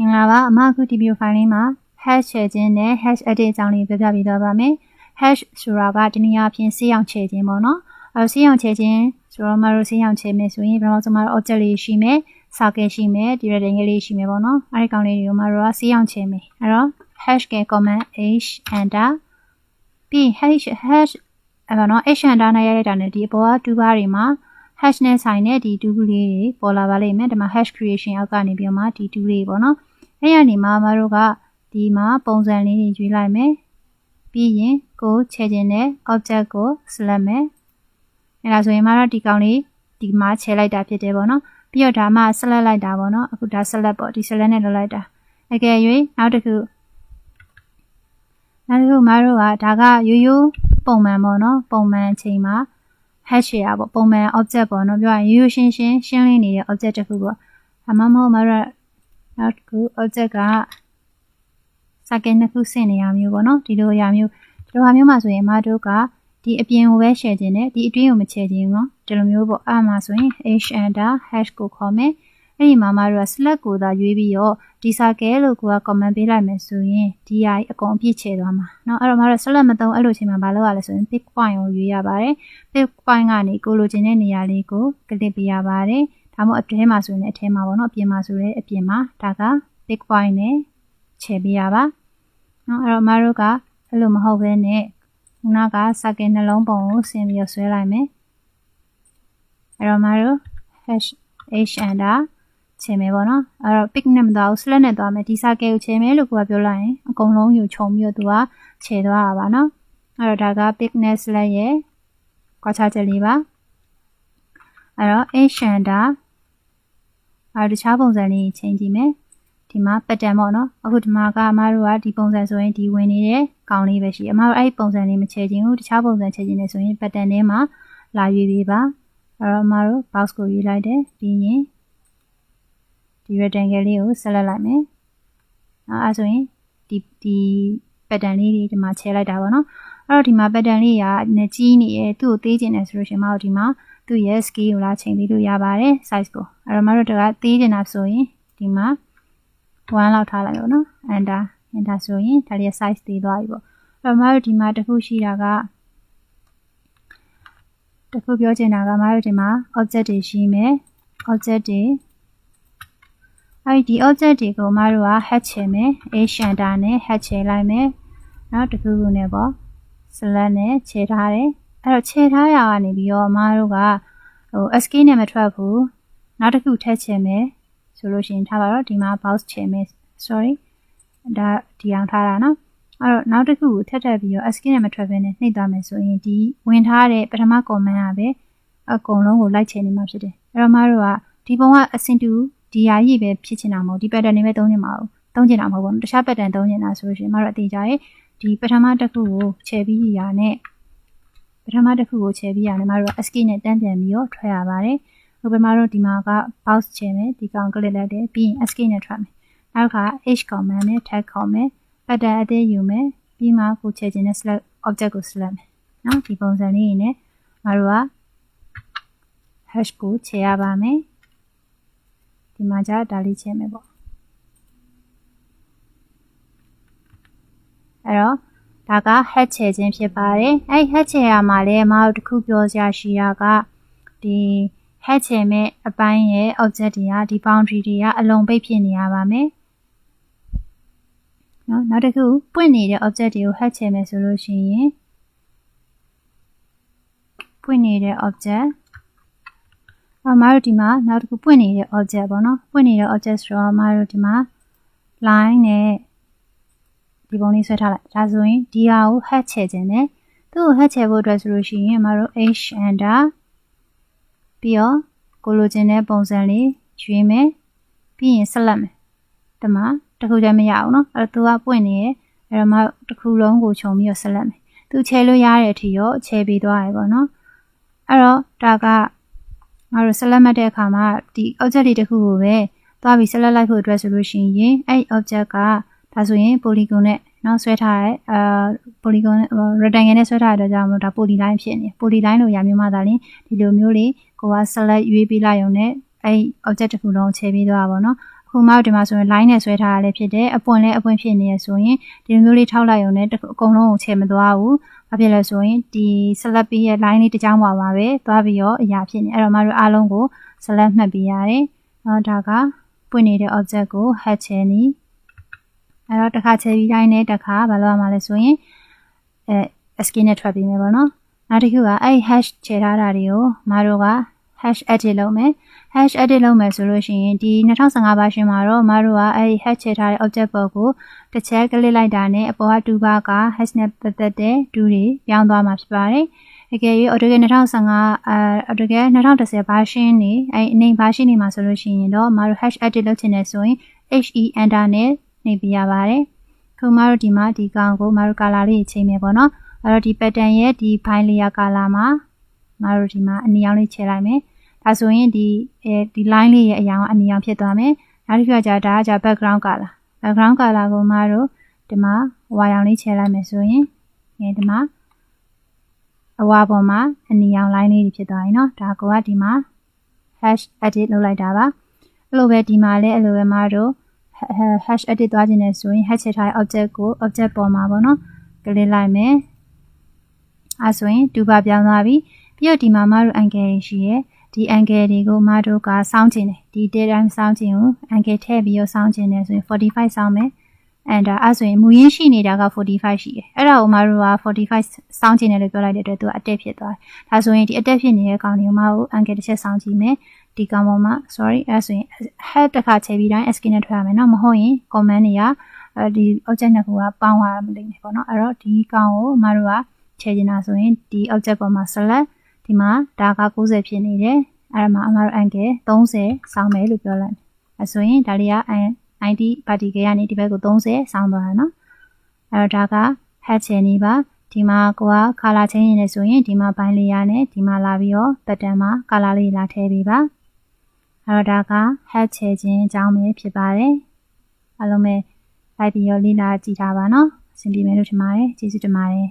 မင်္ဂလာပါအမအခုဒီဗီဒီယိုဖိုင်လေးမှာ hash ချဲခြင်းနဲ့ hash edit အကြောင်းလေးပြောပြပေးသွားပါမယ် hash ဆိုတာကတနည်းအားဖြင့်စေးအောင်ချဲခြင်းပေါ့နော်အဲစေးအောင်ချဲခြင်းဆိုတော့မတို့စေးအောင်ချဲမယ်ဆိုရင်ပထမဆုံးမှာ object လေးရှိမယ် circle ရှိမယ်ဒီ rectangle လေးရှိမယ်ပေါ့နော်အဲဒီကောင်လေးတွေကိုမတို့ကစေးအောင်ချဲမယ်အဲတော့ hash က command h enter ပြီး hash hash အဲ့တော့နော် h enter နဲ့ရိုက်လိုက်တာနဲ့ဒီအပေါ်က2ဘားတွေမှာ hash နဲ့ဆိုင်တဲ့ဒီ2လေးတွေပေါ်လာပါလိမ့်မယ်ဒီမှာ hash creation အောက်ကနေပြီးတော့မှဒီ2လေးပေါ့နော် အဲ့ရနေမှာမတို့ကဒီမှာပုံစံလေးတွေရွေးလိုက်မယ်ပြီးရင်ကိုချဲခြင်းနဲ့ object ကို select မယ်အဲ့ဒါဆိုရင်မတို့ဒီကောင်လေးဒီမှာချဲလိုက်တာဖြစ်တယ်ပေါ့နော်ပြီးတော့ဒါမှ select လိုက်တာပေါ့နော်အခုဒါ select ပေါ့ဒီ select နဲ့လုပ်လိုက်တာအကယ်၍နောက်တစ်ခုနောက်တစ်ခုမတို့ကဒါကရိုးရိုးပုံမှန်ပေါ့နော်ပုံမှန်အချိန်မှာ hash ရပေါ့ပုံမှန် object ပေါ့နော်ပြောရရင်ရိုးရိုးရှင်းရှင်းရှင်းလင်းနေတဲ့ object တစ်ခုပေါ့ဒါမှမဟုတ်မတို့ နောက်တစ်ခု object က second နှစ်ခုဆင့်နေရမျိုးပေါ့နော်ဒီလိုအရာမျိုးဒီလိုဟာမျိုးမှာဆိုရင်မတို့ကဒီအပြင်ကိုပဲ share ခြင်းနဲ့ဒီအတွင်းကိုမချဲခြင်းနော်ဒီလိုမျိုးပေါ့အဲ့မှာဆိုရင် h enter hash ကိုခေါ်မယ်အဲ့ဒီမှာမတို့က select ကိုသာရွေးပြီးတော့ဒီ circle လို့ကိုက comment ပေးလိုက်မယ်ဆိုရင်ဒီဟာအကုန်အပြည့်ချဲသွားမှာเนาะအဲ့တော့မတို့ select မသုံးအဲ့လိုချိန်မှာမလုပ်ရလဲဆိုရင် pick point ကိုရွေးရပါတယ် pick point ကနေကိုလိုချင်တဲ့နေရာလေးကို click ပေးရပါတယ် ဒါမှမဟုတ်အထဲမှာဆိုရင်လည်းအထဲမှာပေါ့နော်အပြင်မှာဆိုရင်အပြင်မှာဒါက bitcoin နဲ့ချယ်ပေးရပါနော်အဲ့တော့မတို့ကအဲ့လိုမဟုတ်ဘဲနဲ့ခုနကစကင်နှလုံးပုံကိုဆင်ပြီးဆွဲလိုက်မယ်အဲ့တော့မတို့ hash h and r ချင်မယ်ပေါ့နော်အဲ့တော့ pick နဲ့မသွားဘူး slash နဲ့သွားမယ်ဒီစကဲကိုချင်မယ်လို့ကိုကပြောလိုက်ရင်အကုန်လုံးယူခြုံပြီးတော့သူကချယ်သွားတာပါနော်အဲ့တော့ဒါက pick နဲ့ slash ရဲ့ကွာခြားချက်လေးပါအဲ့တော့ h and r အဲ့တခြားပုံစံလေးချိန်ကြည့်မယ်ဒီမှာ pattern ပေါ့နော်အခုဒီမှာကအမတို့ကဒီပုံစံဆိုရင်ဒီဝင်နေတဲ့ကောင်လေးပဲရှိအမတို့အဲ့ဒီပုံစံလေးမချဲခြင်းဘူးတခြားပုံစံချဲခြင်းနေဆိုရင် pattern ထဲမှာလာရွေးပေးပါအဲ့တော့အမတို့ box ကိုရွေးလိုက်တယ်ပြီးရင်ဒီ rectangle လေးကိုဆက်လက်လိုက်မယ်အဲဆိုရင်ဒီဒီ pattern လေးတွေဒီမှာချဲလိုက်တာပေါ့နော်အဲ့တော့ဒီမှာ pattern လေးကနကြီးနေရဲ့သူ့ကိုသေးကျင်တယ်ဆိုလို့ရှိရင်မတို့ဒီမှာ သူ့ရဲ့ scale ကိုလာချိန်ပေးလို့ရပါတယ် size ကိုအဲ့တော့မတို့တကသေးကျင်တာဆိုရင်ဒီမှာ1လောက်ထားလိုက်ပေါ့နော် enter enter ဆိုရင်ဒါလေး size သေးသွားပြီပေါ့အဲ့တော့မတို့ဒီမှာတစ်ခုရှိတာကတခုပြောချင်တာကမတို့ဒီမှာ object တွေရှိမယ် object တွေအဲ့ဒီ object တွေကိုမတို့က hatch ချယ်မယ် a shanta နဲ့ hatch ချယ်လိုက်မယ်နောက်တစ်ခုခုနဲ့ပေါ့ select နဲ့ခြေထားတယ် အဲ့တော့ခြေထားရကနေပြီးတော့မတို့ကဟို escape နဲ့မထွက်ဘူးနောက်တစ်ခုထက်ချယ်မယ်ဆိုလို့ရှိရင်ထားပါတော့ဒီမှာ bounce ချယ်မယ် sorry ဒါဒီအောင်ထားတာနော်အဲ့တော့နောက်တစ်ခုကိုထက်ထက်ပြီးတော့ escape နဲ့မထွက်ဘဲနဲ့နှိပ်သွားမယ်ဆိုရင်ဒီဝင်ထားတဲ့ပထမ comment ကပဲအကုန်လုံးကိုလိုက်ချယ်နေမှာဖြစ်တယ်အဲ့တော့မတို့ကဒီပုံကအဆင့်တူဒီဟာကြီးပဲဖြစ်ချင်တာမဟုတ်ဒီ pattern တွေပဲသုံးချင်မှာဘူးသုံးချင်တာမဟုတ်ဘူးတခြား pattern သုံးချင်တာဆိုလို့ရှိရင်မတို့အသေးကြရဲ့ဒီပထမတစ်ခုကိုခြယ်ပြီးရာနဲ့ပ ထမတစ်ခုကိုခြယ်ပြီးရာနဲ့မတို့က escape နဲ့တန်းပြန်ပြီးတော့ထွက်ရပါတယ်ဥပမာတော့ဒီမှာက bounce ခြယ်မယ်ဒီကောင် click လိုက်တယ်ပြီးရင် escape နဲ့ထွက်မယ်နောက်က h command နဲ့ tag command pattern အသေးယူမယ်ပြီးမှကိုခြယ်ခြင်းနဲ့ select object ကို select မယ်နော်ဒီပုံစံလေးနဲ့မတို့က hash ကိုခြယ်ရပါမယ်ဒီမှာじゃဒါလေးချက်မယ်ပေါ့အဲ့တော့ ဒါက head ချဲခြင်းဖြစ်ပါတယ်အဲ့ head ချဲရမှာလဲမတို့တခုပြောစရာရှိတာကဒီ head ချဲမဲ့အပိုင်းရဲ့ object တွေကဒီ boundary တွေကအလုံးပိတ်ဖြစ်နေရပါမယ်နော်နောက်တစ်ခုပွင့်နေတဲ့ object တွေကို head ချဲမယ်ဆိုလို့ရှိရင်ပွင့်နေတဲ့ object အမတို့ဒီမှာနောက်တစ်ခုပွင့်နေတဲ့ object ပေါ့နော်ပွင့်နေတဲ့ object ဆိုတော့အမတို့ဒီမှာ line နဲ့ ဒီပုံလေးဆွဲထားလိုက်ဒါဆိုရင်ဒီဟာကို head ချဲခြင်းနဲ့သူ့ကို head ချဲဖို့အတွက်ဆိုလို့ရှိရင်အမတို့ h enter ပြီးတော့ကိုလိုချင်တဲ့ပုံစံလေးရွေးမယ်ပြီးရင် select မယ်ဒီမှာတစ်ခုတည်းမရအောင်เนาะအဲ့တော့သူကပွင့်နေရဲ့အဲ့တော့မှတစ်ခုလုံးကိုခြုံပြီးတော့ select မယ်သူချဲလို့ရတဲ့အထိရောချဲပေးသွားရပေါ့เนาะအဲ့တော့ဒါကငါတို့ select မှတ်တဲ့အခါမှာဒီ object တွေတခုကိုပဲသွားပြီး select လိုက်ဖို့အတွက်ဆိုလို့ရှိရင်အဲ့ object က ဒါဆိုရင် polygon နဲ့နော်ဆွဲထားတဲ့အာ polygon rectangle နဲ့ဆွဲထားတဲ့အတွက်ကြောင့်မလို့ဒါ polyline ဖြစ်နေ polyline လို့ရမျိုးမှသာလင်ဒီလိုမျိုးလေးကိုက select ရွေးပြီးလိုက်ရုံနဲ့အဲ့ object တစ်ခုလုံးခြေပြီးသွားပါတော့နော်အခုမှဒီမှာဆိုရင် line နဲ့ဆွဲထားတာလည်းဖြစ်တယ်အပွင့်လည်းအပွင့်ဖြစ်နေရဆိုရင်ဒီလိုမျိုးလေးထောက်လိုက်ရုံနဲ့အကုန်လုံးကိုချေမသွားဘူးဘာဖြစ်လဲဆိုရင်ဒီ select ပြီးရဲ့ line လေးတစ်ကြောင်းပါပါပဲသွားပြီးတော့အရာဖြစ်နေအဲ့တော့မတို့အားလုံးကို select မှတ်ပြီးရတယ်နော်ဒါကပွင့်နေတဲ့ object ကို head ချယ်နီ အဲ့တော့တစ်ခါချယ်ပြီးတိုင်းနဲ့တစ်ခါဘာလို့ရမှာလဲဆိုရင်အဲ escape နဲ့ထွက်ပြီးမယ်ပေါ့နော်နောက်တစ်ခုကအဲ့ hash ချယ်ထားတာတွေကိုမတို့က hash edit လုပ်မယ် hash edit လုပ်မယ်ဆိုလို့ရှိရင်ဒီ2015 version မှာတော့မတို့ကအဲ့ hash ချယ်ထားတဲ့ object ပေါ်ကိုတစ်ချက်ကလစ်လိုက်တာနဲ့အပေါ်က2ပါးက hash နဲ့ပတ်သက်တဲ့2တွေပြောင်းသွားမှာဖြစ်ပါတယ်တကယ်၍ AutoCAD 2015အဲ AutoCAD 2010 version နေအဲအနေ version နေမှာဆိုလို့ရှိရင်တော့မတို့ hash edit လုပ်ချင်တယ်ဆိုရင် he enter နဲ့ နေပြရပါတယ်ခုမတို့ဒီမှာဒီကောင်ကိုမတို့ color လေးချိန်မယ်ပေါ့နော်အဲ့တော့ဒီ pattern ရဲ့ဒီ file layer color မှာမတို့ဒီမှာအနီရောင်လေးချိန်လိုက်မယ်ဒါဆိုရင်ဒီအဲဒီ line လေးရဲ့အရာကအနီရောင်ဖြစ်သွားမယ်နောက်တစ်ခုကကြာဒါကကြာ background color background color ကိုမတို့ဒီမှာဝါရောင်လေးချိန်လိုက်မယ်ဆိုရင်ဒီမှာအဝါပေါ်မှာအနီရောင် line လေးတွေဖြစ်သွားပြီเนาะဒါကိုကဒီမှာ hash edit လုပ်လိုက်တာပါအဲ့လိုပဲဒီမှာလည်းအဲ့လိုပဲမတို့ hash edit သွားခြင်းနဲ့ဆိုရင် hash ချက်ထားတဲ့ object ကို object ပေါ်မှာပေါ့နော်ကလစ်လိုက်မယ်အဲဆိုရင်တူပါပြောင်းသွားပြီပြီးတော့ဒီမှာမတို့ angle ရှိရယ်ဒီ angle တွေကိုမတို့ကစောင်းခြင်းတယ်ဒီ data စောင်းခြင်းကို angle ထည့်ပြီးတော့စောင်းခြင်းတယ်ဆိုရင်45စောင်းမယ်အဲ့ဒါအဲ့ဆိုရင်မူရင်းရှိနေတာက45ရှိတယ်အဲ့ဒါကိုမတို့က45စောင်းခြင်းတယ်လို့ပြောလိုက်တဲ့အတွက်သူကအတက်ဖြစ်သွားတယ်ဒါဆိုရင်ဒီအတက်ဖြစ်နေတဲ့ကောင်တွေကိုမတို့ angle တစ်ချက်စောင်းကြည့်မယ် ဒီကောင်ပေါ်မှာ sorry အဲ့ဆိုရင် head တစ်ခါချိန်ပြီးတိုင်း escape နဲ့ထွက်ရမယ်เนาะမဟုတ်ရင် command တွေကအဲဒီ object နှစ်ခုကပေါင်းသွားမလိမ့်မယ်ပေါ့เนาะအဲ့တော့ဒီကောင်ကိုမတို့ကခြေချင်တာဆိုရင်ဒီ object ပေါ်မှာ select ဒီမှာဒါက90ဖြစ်နေတယ်အဲ့ဒါမှာအမတို့ angle 30စောင်းမယ်လို့ပြောလိုက်အဲဆိုရင်ဒါလေးက ID party ကနေဒီဘက်ကို30စောင်းသွားတာเนาะအဲ့တော့ဒါက head ချင်နေပါဒီမှာကိုက color change နေဆိုရင်ဒီမှာ bind layer နဲ့ဒီမှာလာပြီးတော့ pattern မှာ color လေးလာထည့်ပေးပါ အဲ့တော့ဒါက head ချဲခြင်းအကြောင်းပဲဖြစ်ပါတယ်အားလုံးပဲလိုက်ပြီးတော့လေ့လာကြည့်ထားပါနော်အဆင်ပြေမယ်လို့ထင်ပါတယ်ကျေးဇူးတင်ပါတယ်